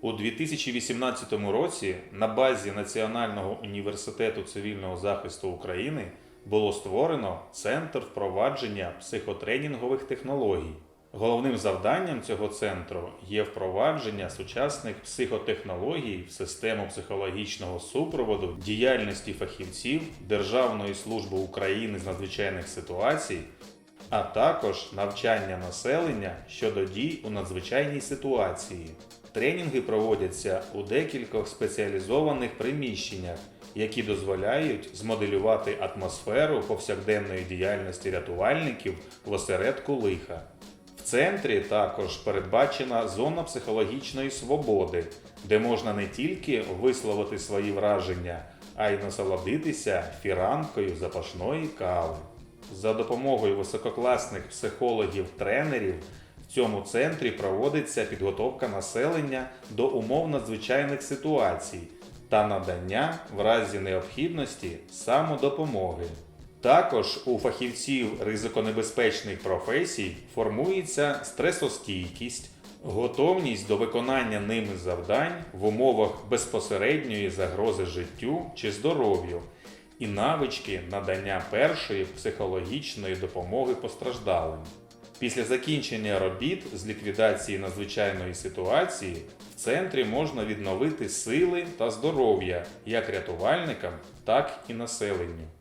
У 2018 році на базі Національного університету цивільного захисту України було створено Центр впровадження психотренінгових технологій. Головним завданням цього центру є впровадження сучасних психотехнологій в систему психологічного супроводу діяльності фахівців Державної служби України з надзвичайних ситуацій, а також навчання населення щодо дій у надзвичайній ситуації. Тренінги проводяться у декількох спеціалізованих приміщеннях, які дозволяють змоделювати атмосферу повсякденної діяльності рятувальників в осередку лиха. В центрі також передбачена зона психологічної свободи, де можна не тільки висловити свої враження, а й насолодитися фіранкою запашної кави. За допомогою висококласних психологів-тренерів в цьому центрі проводиться підготовка населення до умов надзвичайних ситуацій та надання в разі необхідності самодопомоги. Також у фахівців ризиконебезпечних професій формується стресостійкість, готовність до виконання ними завдань в умовах безпосередньої загрози життю чи здоров'ю і навички надання першої психологічної допомоги постраждалим. Після закінчення робіт з ліквідації надзвичайної ситуації в центрі можна відновити сили та здоров'я як рятувальникам, так і населенню.